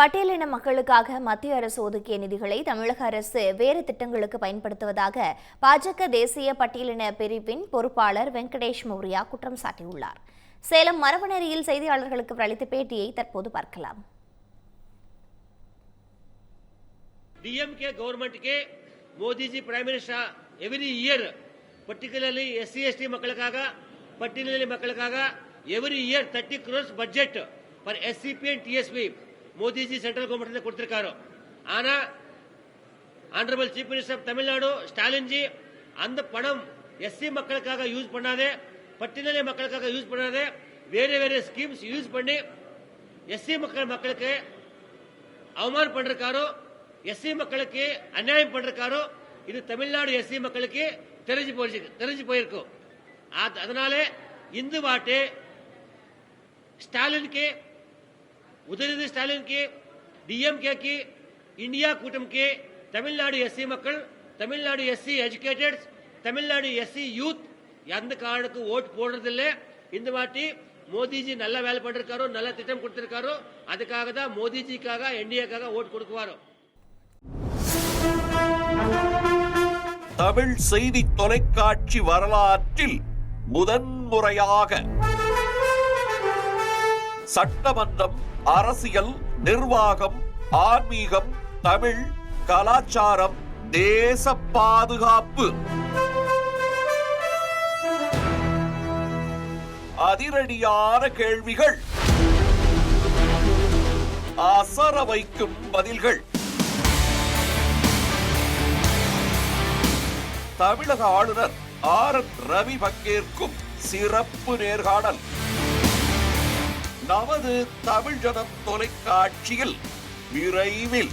பட்டியலின மக்களுக்காக மத்திய அரசு ஒதுக்கிய நிதிகளை தமிழக அரசு வேறு திட்டங்களுக்கு பயன்படுத்துவதாக பாஜக தேசிய பட்டியலின பிரிவின் பொறுப்பாளர் வெங்கடேஷ் மௌரியா குற்றம் சாட்டியுள்ளார். சேலம் மரபணரியில் செய்தியாளர்களுக்கு அளித்த பேட்டியை தற்போது பார்க்கலாம். DMK கவர்மெண்ட்க்கு Modiji prime minister every year particularly SC மக்களுக்காக பட்டியலின மக்களுக்காக every year thirty crores budget for SCP and Modiji central government ಕೊಡ್ತಿರ್ಕಾರು ஆனா honourable chief minister of Tamil Nadu Stalinji அந்த பணம் எஸ்சி மக்களுக்காக யூஸ் பண்ணாதே பட்டியலின மக்களுக்காக யூஸ் பண்ணாதே வேற வேற ஸ்கீம்ஸ் யூஸ் பண்ணி எஸ்சி மக்கள் மக்களுக்கு அவமானம் பண்றாரோ எஸ்சி மக்களுக்கு அநியாயம் பண்றாரோ இது தமிழ்நாடு எஸ்சி மக்களுக்கு தெரிஞ்சு போயிருக்கு தெரிஞ்சு போயிருக்கும் அதனாலே இந்த வாட்டு ஸ்டாலினுக்கு உதயநிதி ஸ்டாலின்ಗೆ டிஎம்கே கே இந்தியா ತಮಿಳುನಾಡು ಎಸ್ ಸಿ ಮಕ್ಕಳು Tamil Nadu S C educateds Tamil Nadu SC youth. எந்த கார்டுக்கு ஓட்டு போடுறதில்ல. இந்த வாட்டி மோதிஜி நல்ல வேலை பண்ணிருக்காரோ நல்ல திட்டம் கொடுத்திருக்காரோ அதுக்காக தான் மோதிஜிக்காக என்டிஏக்காக ஓட்டு கொடுக்குவாரோ. தமிழ் செய்தி தொலைக்காட்சி வரலாற்றில் முதன்முறையாக சட்டமன்றம் அரசியல் நிர்வாகம் ஆன்மீகம் தமிழ் கலாச்சாரம் தேச பாதுகாப்பு. அதிரடியான கேள்விகள். அசர வைக்கும் பதில்கள். தமிழக ஆளுநர் ஆர் என் ரவி பங்கேற்கும் சிறப்பு நேர்காணல். நமது தமிழ் ஜனம் தொலைக்காட்சியில் விரைவில்.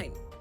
fine.